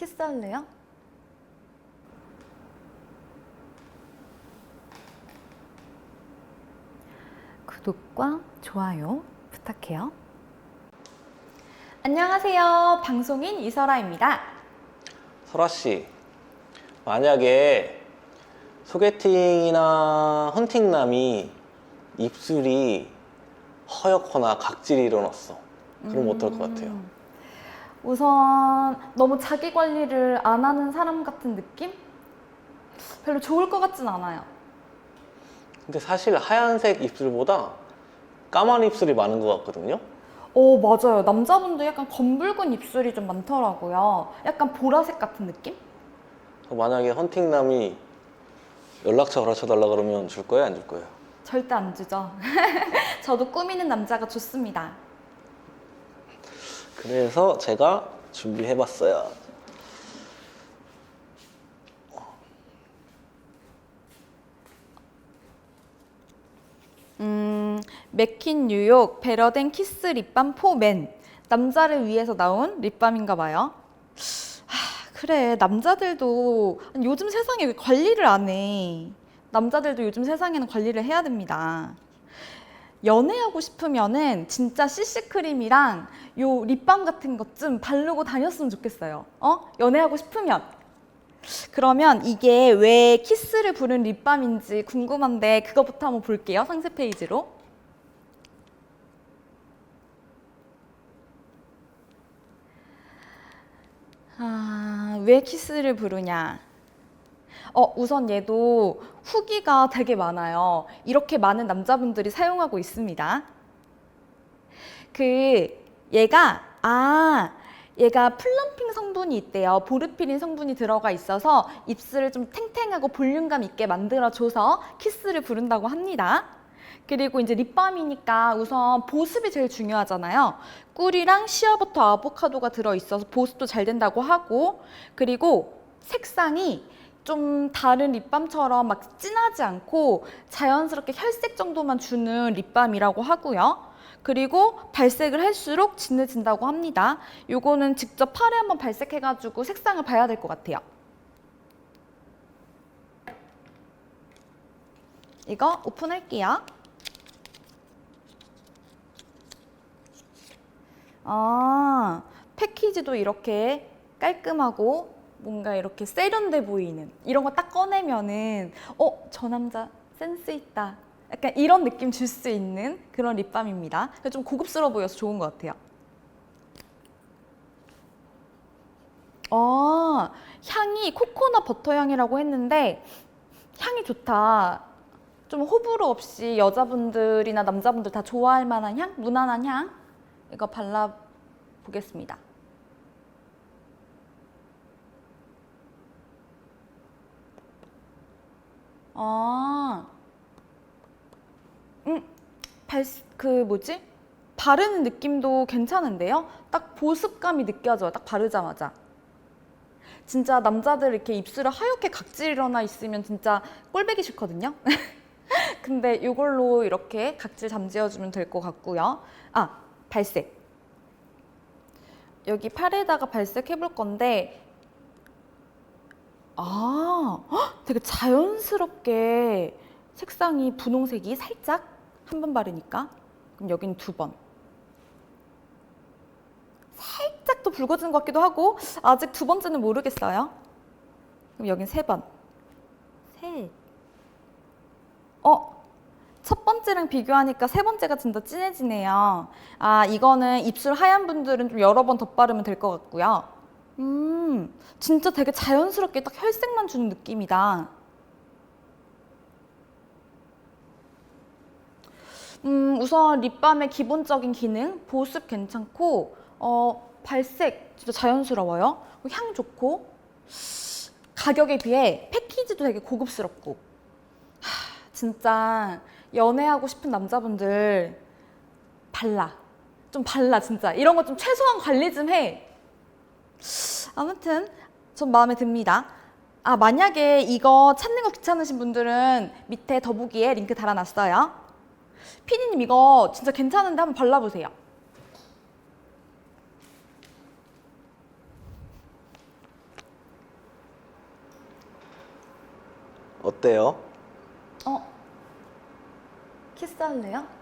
키스할래요? 구독과 좋아요 부탁해요. 안녕하세요. 방송인 이설아입니다. 설아 씨, 만약에 소개팅이나 헌팅남이 입술이 허옇거나 각질이 일어났어. 그럼 어떨 것 같아요? 음, 우선 너무 자기 관리를 안 하는 사람 같은 느낌? 별로 좋을 것 같진 않아요. 근데 사실 하얀색 입술보다 까만 입술이 많은 것 같거든요. 어, 맞아요. 남자분도 약간 검붉은 입술이 좀 많더라고요. 약간 보라색 같은 느낌? 만약에 헌팅남이 연락처 가르쳐 달라 그러면 줄 거예요, 안 줄 거예요? 절대 안 주죠. 저도 꾸미는 남자가 좋습니다. 그래서 제가 준비해봤어요. 음, 맥킨 뉴욕 베러덴 키스 립밤 포맨. 남자를 위해서 나온 립밤인가 봐요. 하, 그래, 남자들도 요즘 세상에 왜 관리를 안 해? 남자들도 요즘 세상에는 관리를 해야 됩니다. 연애하고 싶으면은 진짜 CC크림이랑 요 립밤 같은 것 좀 바르고 다녔으면 좋겠어요. 어? 연애하고 싶으면. 그러면 이게 왜 키스를 부른 립밤인지 궁금한데 그거부터 한번 볼게요. 상세 페이지로. 아, 왜 키스를 부르냐? 어, 우선 얘도 후기가 되게 많아요. 이렇게 많은 남자분들이 사용하고 있습니다. 그 얘가 아 얘가 플럼핑 성분이 있대요. 보르피린 성분이 들어가 있어서 입술을 좀 탱탱하고 볼륨감 있게 만들어줘서 키스를 부른다고 합니다. 그리고 이제 립밤이니까 우선 보습이 제일 중요하잖아요. 꿀이랑 시어버터 아보카도가 들어있어서 보습도 잘 된다고 하고 그리고 색상이 좀 다른 립밤처럼 막 진하지 않고 자연스럽게 혈색 정도만 주는 립밤이라고 하고요. 그리고 발색을 할수록 진해진다고 합니다. 요거는 직접 팔에 한번 발색해가지고 색상을 봐야 될 것 같아요. 이거 오픈할게요. 아, 패키지도 이렇게 깔끔하고 뭔가 이렇게 세련돼 보이는 이런 거 딱 꺼내면은 어, 저 남자 센스 있다. 약간 이런 느낌 줄 수 있는 그런 립밤입니다. 좀 고급스러워 보여서 좋은 것 같아요. 아, 향이 코코넛 버터 향이라고 했는데 향이 좋다. 좀 호불호 없이 여자분들이나 남자분들 다 좋아할 만한 향, 무난한 향. 이거 발라 보겠습니다. 아, 음, 발, 그 뭐지? 바르는 느낌도 괜찮은데요? 딱 보습감이 느껴져요. 딱 바르자마자. 진짜 남자들 이렇게 입술에 하얗게 각질 일어나 있으면 진짜 꼴배기 싫거든요. 근데 이걸로 이렇게 각질 잠재워주면 될 것 같고요. 아, 발색. 여기 팔에다가 발색해 볼 건데, 아, 헉, 되게 자연스럽게 색상이 분홍색이 살짝 한 번 바르니까. 그럼 여기는 두 번. 살짝 더 붉어지는 것 같기도 하고, 아직 두 번째는 모르겠어요. 그럼 여긴 세 번. 셋. 어, 첫 번째랑 비교하니까 세 번째가 진짜 진해지네요. 아, 이거는 입술 하얀 분들은 좀 여러 번 덧바르면 될 것 같고요. 음, 진짜 되게 자연스럽게 딱 혈색만 주는 느낌이다. 음, 우선 립밤의 기본적인 기능, 보습 괜찮고, 어, 발색 진짜 자연스러워요. 향 좋고, 가격에 비해 패키지도 되게 고급스럽고. 하, 진짜 연애하고 싶은 남자분들 발라. 좀 발라, 진짜. 이런 거 좀 최소한 관리 좀 해. 아무튼 전 마음에 듭니다. 아 만약에 이거 찾는 거 귀찮으신 분들은 밑에 더보기에 링크 달아놨어요. 피디님 이거 진짜 괜찮은데 한번 발라보세요. 어때요? 어 키스할래요?